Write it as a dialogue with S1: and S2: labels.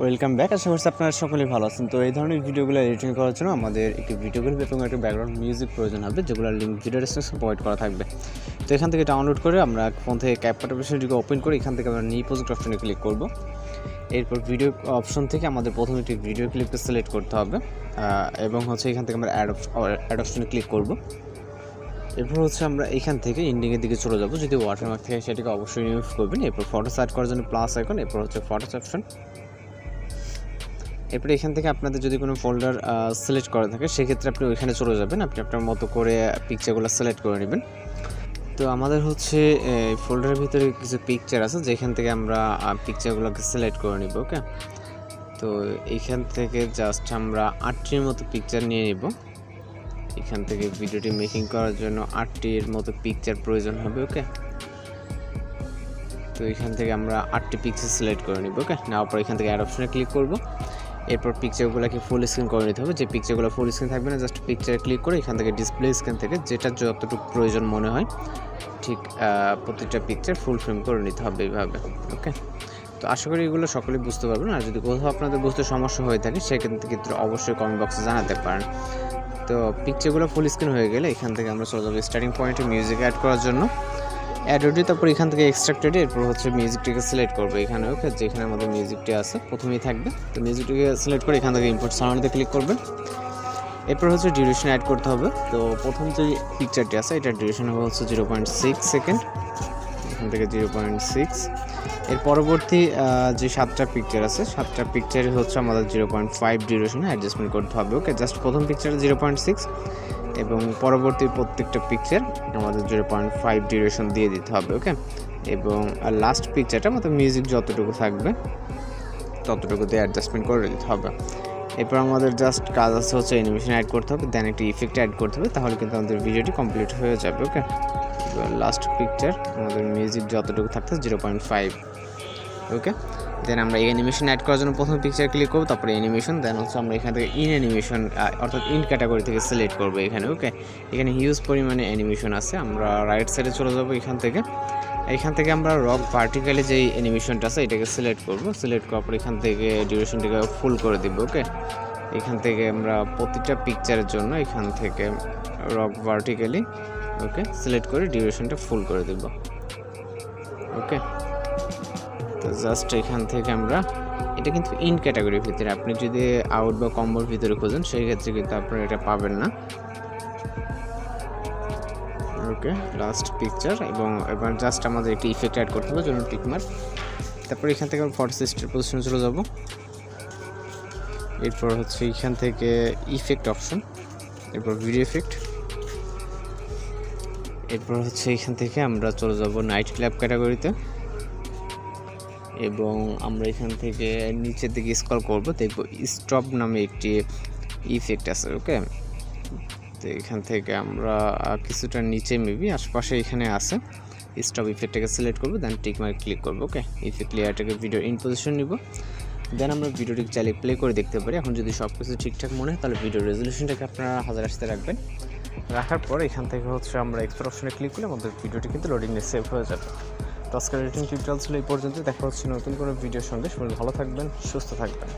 S1: Welcome back আশা করছি আপনারা সকলেই ভালো আছেন। তো এই ধরনের ভিডিওগুলো এডিটিং করার জন্য আমাদের একটি ভিডিও ক্লিপ এবং একটা ব্যাকগ্রাউন্ড মিউজিক প্রয়োজন হবে, যেগুলোর লিঙ্ক ভিডিও ডিসক্রিপশন প্রোভাইড করা থাকবে। তো এখান থেকে ডাউনলোড করে আমরা ফোন থেকে ক্যাপকাট অপশনটিকে ওপেন করে এখান থেকে আমরা নিউ প্রজেক্ট অপশনে ক্লিক করব। এরপর ভিডিও অপশন থেকে আমাদের প্রথমে একটি ভিডিও ক্লিপকে সিলেক্ট করতে হবে এবং হচ্ছে এখান থেকে আমরা অ্যাড অ্যাড অপশনে ক্লিক করব। এরপর হচ্ছে আমরা এখান থেকে ইন্ডিংয়ের দিকে চলে যাব। যদি ওয়াটারমার্ক থেকে সেটাকে অবশ্যই রিমুভ করবেন, এরপর ফটো সার্চ করার জন্য প্লাস আইকন এরপর হচ্ছে ফটোস অপশন এরপরে এখান থেকে আপনাদের যদি কোনো ফোল্ডার সিলেক্ট করা থাকে, সেক্ষেত্রে আপনি ওইখানে চলে যাবেন। আপনি আপনার মতো করে পিকচারগুলো সিলেক্ট করে নেবেন। তো আমাদের হচ্ছে ফোল্ডারের ভিতরে কিছু পিকচার আছে, যেখান থেকে আমরা পিকচারগুলোকে সিলেক্ট করে নিব ওকে তো এইখান থেকে জাস্ট আমরা আটটির মতো পিকচার নিয়ে নিব। এখান থেকে ভিডিওটি মেকিং করার জন্য আটটির মতো পিকচার প্রয়োজন হবে ওকে তো এখান থেকে আমরা আটটি পিকচার সিলেক্ট করে নিব ওকে নেওয়ার পর এখান থেকে অ্যাড অপশনে ক্লিক করব। এরপর পিকচারগুলোকে ফুল স্ক্রিন করে নিতে হবে। যে পিকচারগুলো ফুল স্ক্রিন থাকবে না জাস্ট পিকচারে ক্লিক করে এখান থেকে ডিসপ্লে স্ক্রিন থেকে যেটা যতটুকু প্রয়োজন মনে হয়, ঠিক প্রতিটা পিকচার ফুল ফ্রেম করে নিতে হবে এইভাবে ওকে তো আশা করি এগুলো সকলেই বুঝতে পারবেন। আর যদি কোথাও আপনাদের বুঝতে সমস্যা হয়ে থাকে, সেক্ষেত্রে ক্ষেত্রে অবশ্যই কমেন্ট বক্সে জানাতে পারেন। তো পিকচারগুলো ফুল স্ক্রিন হয়ে গেলে এখান থেকে আমরা চলে যাব স্টার্টিং পয়েন্টে মিউজিক অ্যাড করার জন্য। অ্যাড অ্যাডোটি তারপর এখান থেকে এক্সট্রাক্টেড এরপর হচ্ছে মিউজিকটিকে সিলেক্ট করব। এখানে ওকে যেখানে আমাদের মিউজিকটি আছে, প্রথমেই থাকবে। তো মিউজিকটিকে সিলেক্ট করে এখান থেকে ইম্পোর্ট সাউন্ডে ক্লিক করবেন। এরপর হচ্ছে ডিউরেশন অ্যাড করতে হবে। তো প্রথম যে পিকচারটি আছে, এটার ডিউরেশন হবে হচ্ছে জিরো পয়েন্ট সিক্স সেকেন্ড এখান থেকে জিরো পয়েন্ট সিক্স এর পরবর্তী যে সাতটা পিকচার আছে, সাতটা পিকচারই হচ্ছে আমাদের জিরো পয়েন্ট ফাইভ ডিউরেশনে অ্যাডজাস্টমেন্ট করতে হবে ওকে জাস্ট প্রথম পিকচারে জিরো পয়েন্ট সিক্স এবং পরবর্তী প্রত্যেকটা পিকচার আমাদের জিরো পয়েন্ট ফাইভ ডিউরেশন দিয়ে দিতে হবে ওকে এবং লাস্ট পিকচারটা আমাদের মিউজিক যতটুকু থাকবে ততটুকু দিয়ে অ্যাডজাস্টমেন্ট করে দিতে হবে। এরপর আমাদের জাস্ট কাজ আছে হচ্ছে অ্যানিমেশন অ্যাড করতে হবে দেন একটি ইফেক্ট অ্যাড করতে হবে, তাহলে কিন্তু আমাদের ভিডিওটি কমপ্লিট হয়ে যাবে ওকে লাস্ট পিকচার আমাদের মিউজিক যতটুকু থাকতে zero point five okay then আমরা অ্যানিমেশন অ্যাড করার জন্য প্রথম পিকচার ক্লিক করব, তারপরে অ্যানিমেশন দেন হচ্ছে আমরা এখান থেকে ইন অ্যানিমেশন অর্থাৎ ইন ক্যাটাগরি থেকে সিলেক্ট করব এখানে ওকে এখানে হিউজ পরিমাণে অ্যানিমেশন আছে, আমরা রাইট সাইডে চলে যাব এখান থেকে। এখান থেকে আমরা রক পার্টিক্যালে যেই অ্যানিমেশনটা আছে, এটাকে সিলেক্ট করব। সিলেক্ট করার পর এখান থেকে ডিউরেশনটাকে ফুল করে দিব ওকে এখান থেকে আমরা প্রতিটা পিকচারের জন্য এখান থেকে রক ভার্টিক্যালি ওকে সিলেক্ট করে ডিউরেশনটা ফুল করে দেব ওকে তো জাস্ট এখান থেকে আমরা, এটা কিন্তু ইন ক্যাটাগরির ভিতরে, আপনি যদি আউট বা কম্বোর ভিতরে খোঁজেন, সেই ক্ষেত্রে কিন্তু আপনারা এটা পাবেন না। ওকে লাস্ট পিকচার এবং এবার জাস্ট আমাদের একটি ইফেক্ট অ্যাড করতে হবে, জন্য টিকমার তারপর এখান থেকে আমরা ফটো সিস্টের পজিশনে চলে যাব। এরপর হচ্ছে এখান থেকে ইফেক্ট অপশন এরপর ভিডিও এফেক্ট এরপর হচ্ছে এখান থেকে আমরা চলে যাব নাইট ক্ল্যাব ক্যাটাগরিতে এবং আমরা এখান থেকে নিচের দিকে স্কল করব, দেখব স্টপ নামে একটি ইফেক্ট আছে ওকে তো এখান থেকে আমরা কিছুটা নিচে মেবি আশপাশে এখানে আছে। স্টপ ইফেক্টটাকে সিলেক্ট করব দেন টিক মার্ক ক্লিক করব ওকে ইফেক্ট লেয়ারটাকে ভিডিও ইন পজিশন নিব। দেন আমরা ভিডিওটি চালিয়ে প্লে করে দেখতে পারি। এখন যদি সব কিছু ঠিকঠাক মনে হয়, তাহলে ভিডিও রেজলিউশনটাকে আপনারা হাজার আসতে রাখবেন। রাখার পর এখান থেকে হচ্ছে আমরা এক্সপোর্ট অপশনে ক্লিক করলে আমাদের ভিডিওটি কিন্তু লোডিংয়ে সেভ হয়ে যাবে। আজকের রেটিং টিউটোরিয়াল ছিল এই পর্যন্ত দেখা হচ্ছে নতুন কোনো ভিডিওর সঙ্গে সবাই ভালো থাকবেন, সুস্থ থাকবেন।